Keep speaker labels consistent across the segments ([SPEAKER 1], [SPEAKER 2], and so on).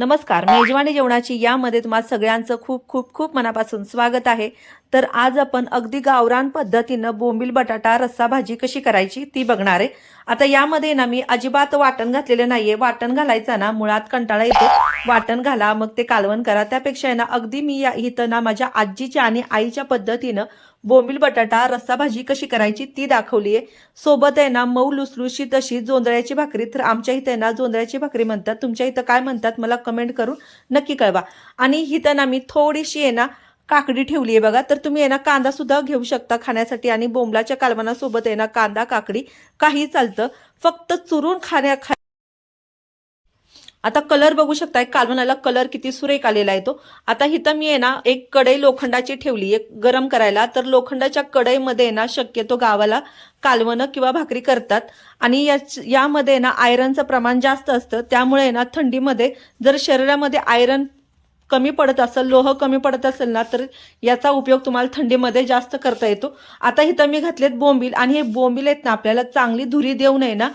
[SPEAKER 1] नमस्कार. मेजवानी जेवणाची यामध्ये तुम्हाला सगळ्यांचं खूप खूप खूप मनापासून स्वागत आहे. तर आज आपण अगदी गावरान पद्धतीनं बोंबील बटाटा रस्सा भाजी कशी करायची ती बघणार आहे. आता यामध्ये ना मी अजिबात वाटण घातलेलं नाहीये. वाटण घालायचं ना मुळात कंटाळा येतो. वाटण घाला मग ते कालवण करा. त्यापेक्षा आहे ना अगदी मी या इथं ना माझ्या आजीच्या आणि आईच्या पद्धतीनं बोंबील बटाटा रस्सा भाजी कशी करायची ती दाखवली आहे सोबत आहे ना मऊ लुसलुशी तशी जोंधळ्याची भाकरी. तर आमच्या इथे ना जोंधळ्याची भाकरी म्हणतात. तुमच्या इथं काय म्हणतात मला कमेंट करून नक्की कळवा. आणि इथं ना मी थोडीशी आहे ना काकडी ठेवली आहे बघा. तर तुम्ही आहे ना कांदा सुद्धा घेऊ शकता खाण्यासाठी. आणि बोंबलाच्या कालवनासोबत आहे ना कांदा काकडी काही चालतं. फक्त चुरून खाण्या खा आता कलर बघू शकताय. कालवणाला कलर किती सुरेख आलेला आहे तो. आता इथं मी आहे ना एक कढई लोखंडाची ठेवली. आहे गरम करायला. तर लोखंडाच्या कढईमध्ये आहे ना शक्यतो गावाला कालवणं किंवा भाकरी करतात. आणि याच यामध्ये ना आयरनचं प्रमाण जास्त असतं. त्यामुळे आहे ना थंडीमध्ये जर शरीरामध्ये आयरन कमी पडत असेल लोह कमी पडत असेल ना तर याचा उपयोग तुम्हाला थंडीमध्ये जास्त करता येतो. आता इथं मी घातलेत बोंबील. आणि हे बोंबील आहेत ना आपल्याला चांगली धुरी देऊ नये ना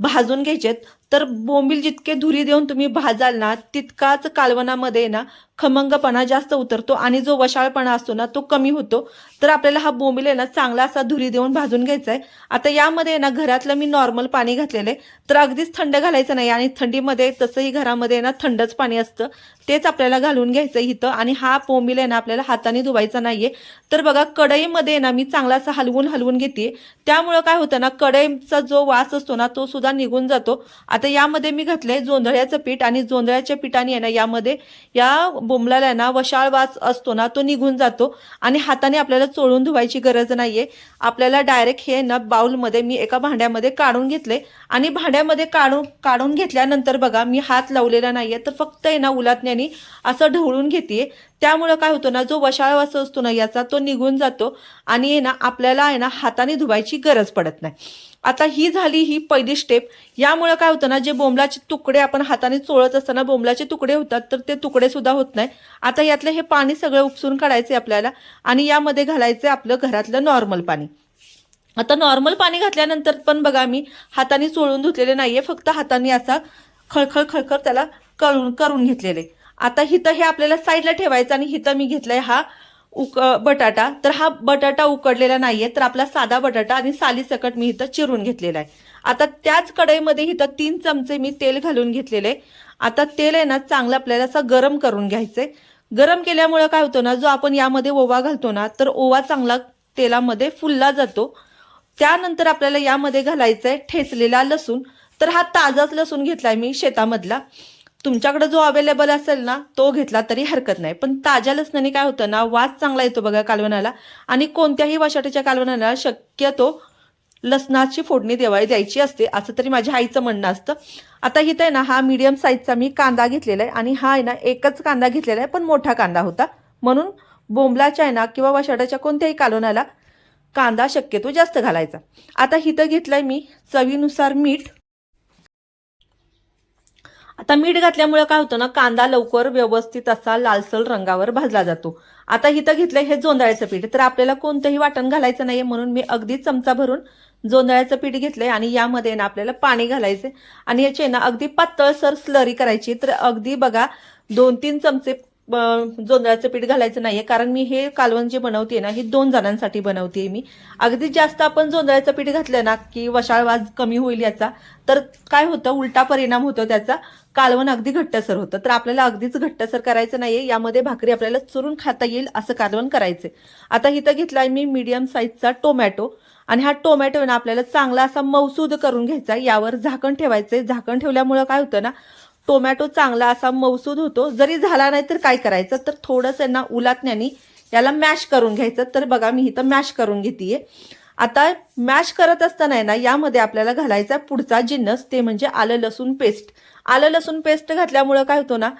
[SPEAKER 1] भाजून घ्यायचेत. तर बोंबील जितके धुरी देऊन तुम्ही भाजाल ना तितकाच कालवनामध्ये ना खमंगपणा जास्त उतरतो आणि जो वशाळपणा असतो ना तो कमी होतो. तर आपल्याला हा बोंबील आहे ना चांगला असा धुरी देऊन भाजून घ्यायचा आहे. आता यामध्ये आहे ना घरातलं मी नॉर्मल पाणी घातलेलं आहे. तर अगदीच थंड घालायचं नाही आणि थंडीमध्ये तसंही घरामध्ये ना थंडच पाणी असतं. तेच आपल्याला घालून घ्यायचं इथं आणि हा बोंबील आहे ना आपल्याला हाताने धुवायचा नाहीये. तर बघा कढईमध्ये ना मी चांगला असा हलवून हलवून घेते त्यामुळं काय होतं ना कढईचा जो वास असतो ना तो सुद्धा निघून जातो. आता यामध्ये मी घातलंय जोंधळ्याचं पीठ आणि जोंधळ्याच्या पिठाने आहे ना यामध्ये या बोंबलाला आहे ना वशाळ वास असतो ना तो निघून जातो आणि हाताने आपल्याला चोळून धुवायची गरज नाहीये. आपल्याला डायरेक्ट हे ना बाउलमध्ये मी एका भांड्यामध्ये काढून घेतले आणि भांड्यामध्ये काढून काढून घेतल्यानंतर बघा मी हात लावलेला नाहीये तर फक्त आहे ना उलातण्याने असं ढवळून घेते त्यामुळं काय होतं ना जो वशाळवास असतो ना याचा तो निघून जातो आणि आहे ना आपल्याला आहे ना हाताने धुवायची गरज पडत नाही. आता ही झाली ही पहिली स्टेप यामुळं काय होतं ना जे बोंबलाचे तुकडे आपण हाताने चोळत असताना बोंबलाचे तुकडे होतात तर ते तुकडे सुद्धा होत नाही. आता यातलं हे पाणी सगळं उपसून काढायचे आपल्याला आणि यामध्ये घालायचं आपलं घरातलं नॉर्मल पाणी. आता नॉर्मल पाणी घातल्यानंतर पण बघा मी हाताने चोळून धुतलेले नाहीये फक्त हाताने असा खळखळ खळखळ त्याला करून करून घेतलेले. आता हिथं हे आपल्याला साईडला ठेवायचं आणि हिथं मी घेतलाय हा उक बटाटा. तर हा बटाटा उकडलेला नाहीये तर आपला साधा बटाटा आणि साली सकट मी इथं चिरून घेतलेला आहे. आता त्याच कढईमध्ये इथं तीन चमचे मी तेल घालून घेतलेले आता तेल आहे ना चांगलं आपल्याला असं गरम करून घ्यायचंय. गरम केल्यामुळं काय होतं ना जो आपण यामध्ये ओवा घालतो ना तर ओवा चांगला तेलामध्ये फुलला जातो. त्यानंतर आपल्याला यामध्ये घालायचंय ठेचलेला लसूण. तर हा ताजाच लसूण घेतलाय मी शेतामधला. तुमच्याकडे जो अवेलेबल असेल ना तो घेतला तरी हरकत नाही. पण ताज्या लसणाने काय होतं ना वास चांगला येतो बघा कालवणाला. आणि कोणत्याही वाशाटीच्या कालवणाला शक्यतो लसणाची फोडणी देवाई द्यायची असते असं तरी माझ्या आईचं म्हणणं असतं. आता इथं आहे ना हा मीडियम साईजचा मी कांदा घेतलेला आहे. आणि हा आहे ना एकच कांदा घेतलेला आहे पण मोठा कांदा होता. म्हणून बोंबलाच्या आहे ना किंवा वाशाटाच्या कोणत्याही कालवणाला कांदा शक्यतो जास्त घालायचा. आता इथं घेतलाय मी चवीनुसार मीठ. आता मीठ घातल्यामुळे काय होतं ना कांदा लवकर व्यवस्थित असा लालसर रंगावर भाजला जातो. आता इथं घेतलं हे जोंधळ्याचं पीठ. तर आपल्याला कोणतंही वाटण घालायचं नाहीये म्हणून मी अगदी चमचा भरून जोंधळ्याचं पीठ घेतलंय आणि यामध्ये ना आपल्याला पाणी घालायचे आणि याची ना अगदी पातळसर स्लरी करायची. तर अगदी बघा दोन तीन चमचे जोंधळ्याचं पीठ घालायचं नाहीये. कारण मी हे कालवण जे बनवते ना हे दोन जणांसाठी बनवते मी. अगदी जास्त आपण जोंधळ्याचं पीठ घातलं ना की वशाळवाज कमी होईल याचा तर काय होतं? उलटा परिणाम होतो त्याचा. कालवण अगदी घट्टसर होतं. तर आपल्याला अगदीच घट्टसर करायचं नाहीये. यामध्ये भाकरी आपल्याला चुरून खाता येईल असं कालवण करायचे आता इथं घेतलाय मी मीडियम साईजचा टोमॅटो. आणि हा टोमॅटो ना आपल्याला चांगला असा मौसूद करून घ्यायचा. यावर झाकण ठेवायचंय. झाकण ठेवल्यामुळं काय होतं ना टोमॅटो चांगला असा मौसूद होतो. जरी झाला नाही तर काय करायचं? तर थोडंसं ना उलातण्याने याला मॅश करून घ्यायचं. तर बघा मी इथं मॅश करून घेते आता मॅश करत असताना आहे ना यामध्ये आपल्याला घालायचा पुढचा जिन्नस. ते म्हणजे आलं लसूण पेस्ट. आलं लसूण पेस्ट घातल्यामुळं काय होतो ना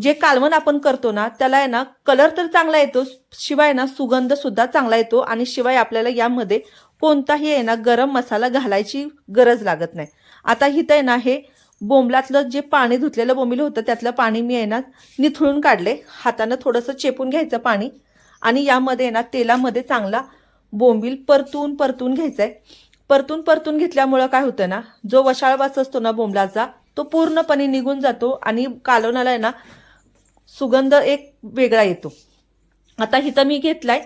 [SPEAKER 1] जे कालवण आपण करतो ना त्याला आहे ना कलर तर चांगला येतो शिवाय ना सुगंध सुद्धा चांगला येतो आणि शिवाय आपल्याला यामध्ये कोणताही आहे ना गरम मसाला घालायची गरज लागत नाही. आता इथं आहे ना हे बोंबलातलं जे पाणी धुतलेलं बोंबील होतं त्यातलं पाणी मी आहे ना निथळून काढले. हातानं थोडंसं चेपून घ्यायचं पाणी आणि यामध्ये आहे ना तेलामध्ये चांगला बोंबील परतून परतून घ्यायचा आहे परतून परतून घेतल्यामुळं काय होतं ना जो वशाळवास असतो ना बोंबलाचा तो पूर्णपणे निघून जातो आणि कालवणाला आहे ना सुगंध एक वेगळा येतो. आता इथं मी घेतलाय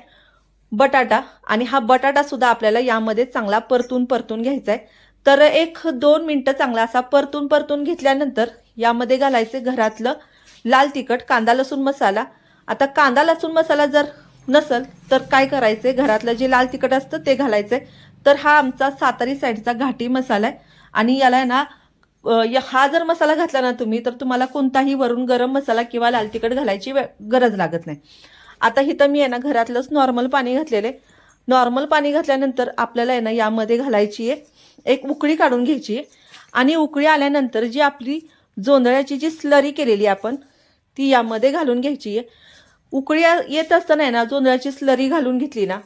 [SPEAKER 1] बटाटा आणि हा बटाटा सुद्धा आपल्याला यामध्ये चांगला परतून परतून घ्यायचा आहे तर एक दोन मिनटं चांगला असा परतून परतून घेतल्यानंतर यामध्ये घालायचे घरातलं लाल तिखट कांदा लसूण मसाला. आता कांदा लसूण मसाला जर नसल तर काय करायचे घरातलं जे लाल तिखट असतं ते घालायचंय. तर हा आमचा सातारी साईडचा घाटी मसाला आहे. आणि याला आहे ना हा जर मसाला घातला ना तुम्ही तर तुम्हाला कोणताही वरून गरम मसाला किंवा लाल तिखट घालायची गरज लागत नाही. आता इथं मी आहे ना घरातलंच नॉर्मल पाणी घातलेलं आहे. नॉर्मल पाणी घातल्यानंतर आपल्याला आहे ना यामध्ये घालायची आहे एक उकळी काढून घ्यायची आहे आणि उकळी आल्यानंतर जी आपली जोंधळ्याची जी स्लरी केलेली आपण ती यामध्ये घालून घ्यायची. आहे उकळी येत असताना आहे ना जोंधळ्याची स्लरी घालून घेतली ना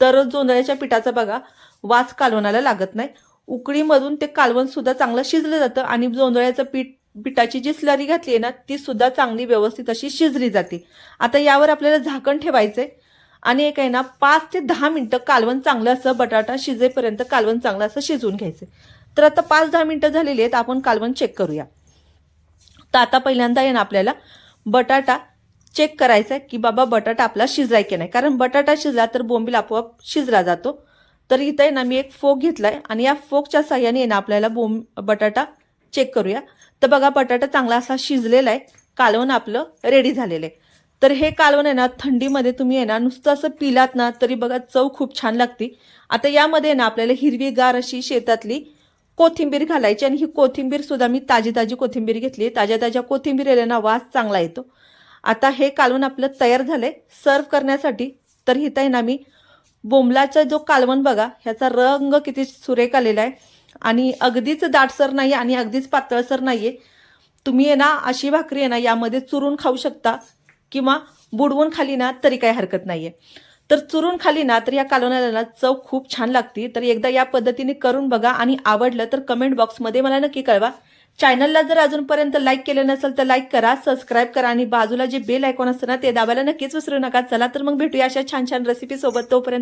[SPEAKER 1] तर जोंधळ्याच्या पिठाचा बघा वास कालवणाला लागत नाही. उकळीमधून ते कालवणसुद्धा चांगलं शिजलं जातं आणि जोंधळ्याचं पीठ पिठाची जी स्लरी घातली आहे ना ती सुद्धा चांगली व्यवस्थित अशी शिजली जाते. आता यावर आपल्याला झाकण ठेवायचं आहे आणि एक आहे ना पाच ते दहा मिनटं कालवण चांगलं असं बटाटा शिजेपर्यंत कालवण चांगलं असं शिजवून घ्यायचं. तर आता पाच दहा मिनटं झालेली आहेत आपण कालवण चेक करूया. तर आता पहिल्यांदा येणं ना आपल्याला बटाटा चेक करायचा आहे की बाबा बटाटा आपला शिजलाय की नाही. कारण बटाटा शिजला तर बोंबील आपोआप शिजला जातो. तर इथं आहे ना मी एक फोक आहे आणि या फोकच्या साह्याने आहे ना आपल्याला बोंब बटाटा चेक करूया. तर बघा बटाटा चांगला असा शिजलेला आहे. कालवण आपलं रेडी झालेलं आहे. तर हे कालवण आहे ना थंडीमध्ये तुम्ही आहे ना नुसतं असं पिलात ना तरी बघा चव खूप छान लागते. आता यामध्ये आहे ना आपल्याला हिरवीगार अशी शेतातली कोथिंबीर घालायची आणि ही कोथिंबीर सुद्धा मी ताजी ताजी कोथिंबीर घेतली ताज्या ताज्या कोथिंबीर ना वास चांगला येतो. आता हे कालवण आपलं तयार झालंय सर्व करण्यासाठी. तर हिथं आहे ना मी बोंबलाचा जो कालवण बघा ह्याचा रंग किती सुरेख आलेला आहे. आणि अगदीच दाटसर नाही आणि अगदीच पातळसर नाही आहे तुम्ही आहे ना अशी भाकरी आहे ना यामध्ये चुरून खाऊ शकता. किंवा बुडवून खाली ना तरी काही हरकत नाही आहे तर चुरून खाली ना तर या कालवणाला चव खूप छान लागते. तर एकदा या पद्धतीने करून बघा आणि आवडलं तर कमेंट बॉक्समध्ये मला नक्की कळवा. चॅनलला जर अजूनपर्यंत लाईक केलं नसेल तर लाईक करा सबस्क्राईब करा आणि बाजूला जे बेल आयकॉन असतं ना ते दाबायला नक्कीच विसरू नका. चला तर मग भेटूया अशा छान छान रेसिपी सोबत. तोपर्यंत